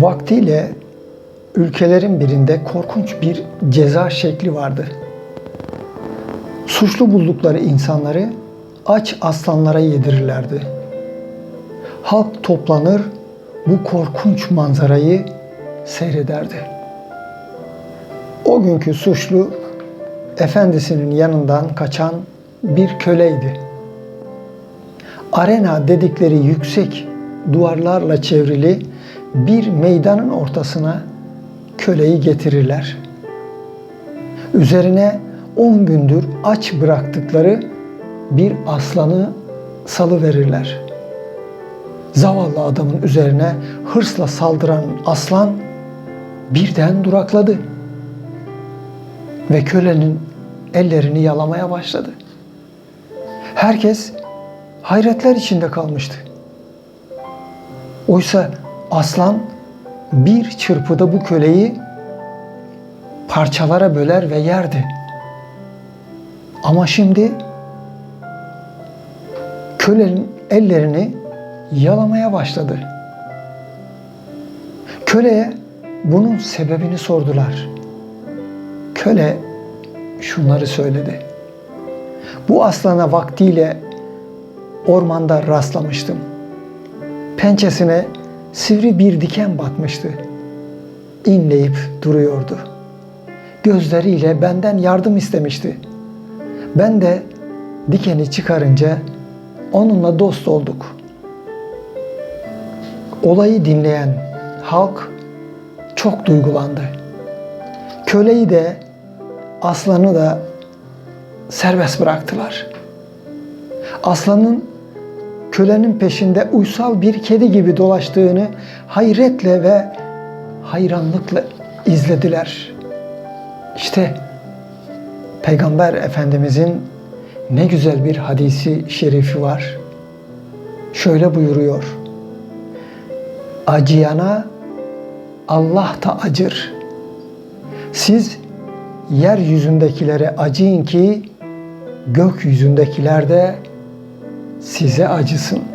Vaktiyle ülkelerin birinde korkunç bir ceza şekli vardı. Suçlu buldukları insanları aç aslanlara yedirirlerdi. Halk toplanır, bu korkunç manzarayı seyrederdi. O günkü suçlu efendisinin yanından kaçan bir köleydi. Arena dedikleri yüksek duvarlarla çevrili bir meydanın ortasına köleyi getirirler. Üzerine 10 gündür aç bıraktıkları bir aslanı salı verirler. Zavallı adamın üzerine hırsla saldıran aslan birden durakladı ve kölenin ellerini yalamaya başladı. Herkes hayretler içinde kalmıştı. Oysa aslan bir çırpıda bu köleyi parçalara böler ve yerdi. Ama şimdi kölenin ellerini yalamaya başladı. Köleye bunun sebebini sordular. Köle şunları söyledi. Bu aslana vaktiyle ormanda rastlamıştım. Pençesine sivri bir diken batmıştı. İnleyip duruyordu. Gözleriyle benden yardım istemişti. Ben de dikeni çıkarınca onunla dost olduk. Olayı dinleyen halk çok duygulandı. Köleyi de aslanı da serbest bıraktılar. Aslanın kölenin peşinde uysal bir kedi gibi dolaştığını hayretle ve hayranlıkla izlediler. İşte Peygamber Efendimizin ne güzel bir hadisi şerifi var. Şöyle buyuruyor. Acıyana Allah da acır. Siz yeryüzündekilere acıyın ki gökyüzündekiler de size acısın.